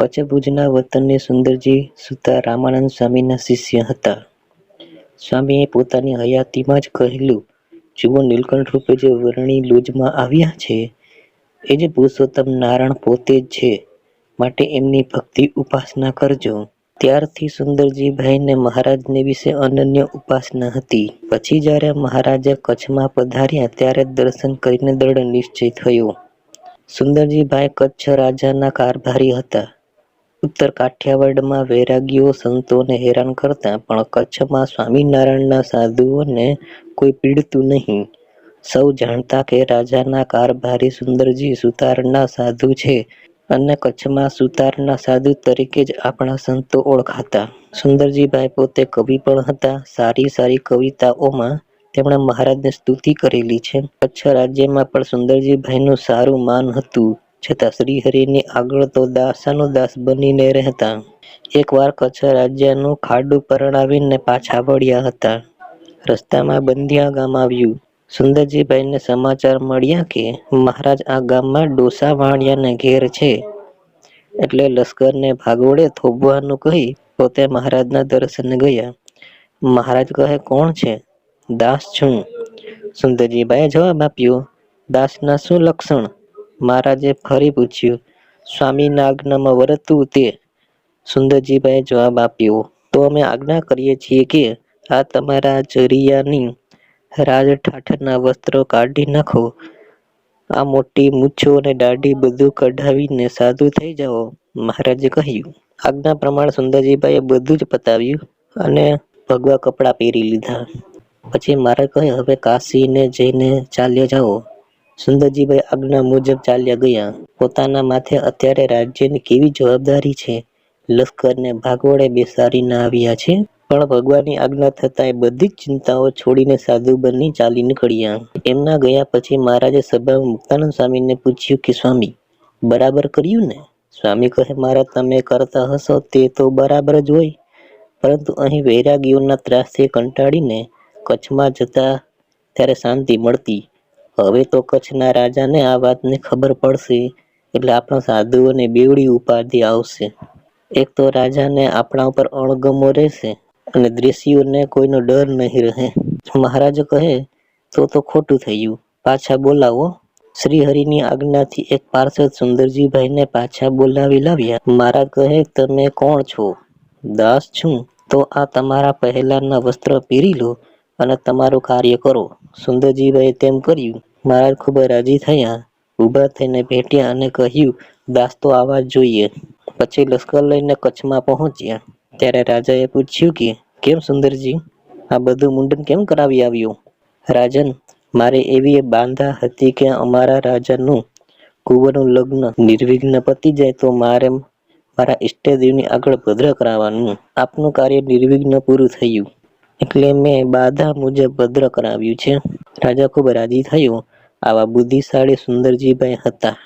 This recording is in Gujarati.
કચ્છ ભુજના વતની સુંદરજી સુતા રામાનંદ સ્વામીના શિષ્ય હતા. સ્વામીએ પોતાની હયાતીમાં જ કહેલું, જુઓ નીલકંઠ રૂપે જે વરણી લોજમાં આવ્યા છે, એ જ પુરુષોત્તમ નારાયણ પોતે જ છે, માટે એમની ભક્તિ ઉપાસના કરજો. ત્યારથી સુંદરજીભાઈને મહારાજને વિશે અનન્ય ઉપાસના હતી. પછી જ્યારે મહારાજે કચ્છમાં પધાર્યા ત્યારે દર્શન કરીને દ્રઢ નિશ્ચય થયો. સુંદરજીભાઈ કચ્છ રાજાના કારભારી હતા. ઉત્તર કાઠિયાવાડમાં વૈરાગીઓ સંતોને હેરાન કરતા પણ કચ્છમાં સ્વામિનારાયણના સાધુઓને કોઈ પીડતું નહીં. સૌ જાણતા કે રાજાના કારભારી સુંદરજી સુતારના સાધુ છે અને કચ્છમાં સુતારના સાધુ તરીકે જ આપણા સંતો ઓળખાતા. સુંદરજીભાઈ પોતે કવિ પણ હતા. સારી સારી કવિતાઓમાં તેમણે મહારાજની સ્તુતિ કરેલી છે. કચ્છ રાજ્યમાં પણ સુંદરજીભાઈનું સારું માન હતું. છતાં શ્રીહરિની આગળ તો દાસાનો દાસ બનીને રહેતા. એકવાર કચ્છ રાજ્યનું ખાડું પરણાવીને પાછા વળ્યા હતા. રસ્તામાં બંધિયા ગામ આવ્યું. સુંદરજીભાઈને સમાચાર મળ્યા કે મહારાજ આ ગામમાં ડોસા વાણિયાને ઘેર છે. એટલે લશ્કરને ભાગોળે થોભવાનું કહી પોતે મહારાજના દર્શન ગયા. મહારાજ કહે કોણ છે? દાસ છું. સુંદરજીભાઈએ જવાબ આપ્યો, દાસના શું લક્ષણ? મહારાજે ફરી પૂછ્યું, સ્વામીના આજ્ઞામાં વર્તવું તે? સુંદરજીભાઈએ જવાબ આપ્યો, તો અમે આજ્ઞા કરીએ છીએ કે આ તમારા જરિયાની રાજ ઠાઠરના વસ્ત્રો કાઢી નાખો. આ મોટી મૂછો અને દાઢી બધું કઢાવીને સાધુ થઈ જાઓ. મહારાજે કહ્યું. આજ્ઞા પ્રમાણે સુંદરજીભાઈએ બધું જ પતાવ્યું અને ભગવા કપડાં પહેરી લીધા. પછી મહારાજ કહે હવે કાશીને જઈને ચાલ્યા જાઓ. સુંદરજીભાઈ આજ્ઞા મુજબ ચાલ્યા ગયા. પોતાના માથે અત્યારે રાજ્યની કેવી જવાબદારી છે. લશ્કરને ભાગોળે બેસાડીને આવ્યા છે. પણ ભગવાનની આજ્ઞા થતાં એ બધી જ ચિંતાઓ છોડીને સાધુ બની ચાલી નીકળ્યા. એમના ગયા પછી મહારાજે સભામાં મુક્તાનંદ સ્વામીને પૂછ્યું કે સ્વામી, બરાબર કર્યું ને? સ્વામી કહે મહારાજ તમે કરતા હશો તે તો બરાબર જ હોય. પરંતુ અહીં વૈરાગીઓના ત્રાસથી કંટાળીને કચ્છમાં જતા ત્યારે શાંતિ મળતી. હવે તો કચ્છના રાજાને આ વાતની ખબર પડશે, એટલે આપણા સાધુઓને બેવડી ઉપાધિ આવશે. એક તો રાજાને આપણા ઉપર અણગમો રહેશે અને દ્રશ્યોને કોઈનો ડર નહીં રહે. મહારાજ કહે, તો તો ખોટું થયું. પાછા બોલાવો. શ્રીહરિની આજ્ઞાથી એક પાર્ષદ સુંદરજીભાઈને પાછા બોલાવી લાવ્યા. મહારાજ કહે, તમે કોણ છો? દાસ છું. તો આ તમારા પહેલાંના વસ્ત્ર પહેરી લો અને તમારું કાર્ય કરો. સુંદરજીભાઈએ તેમ કર્યું. મહારાજ ખૂબ રાજી થયા. ઊભા થઈને ભેટ્યા અને કહ્યું દાસ તો આવવા જોઈએ. પછી લશ્કર લઈને કચ્છમાં પહોંચ્યા. ત્યારે રાજાએ પૂછ્યું કે કેમ સુંદરજી? આ બધું મુંડન કેમ કરાવી આવ્યું રાજન, મારે એવી બાંધા હતી કે અમારા રાજાનું કુંવરનું લગ્ન નિર્વિઘ્ન પતી જાય તો મારે મારા ઈષ્ટદેવની આગળ ભદ્ર કરાવવાનું. આપનું કાર્ય નિર્વિઘ્ન પૂરું થયું. એટલે મેં બાધા મુજબ ભદ્ર કરાવ્યું છે. રાજા ખૂબ રાજી થયો. આવા બુદ્ધિશાળી સુંદરજીભાઈ હતા.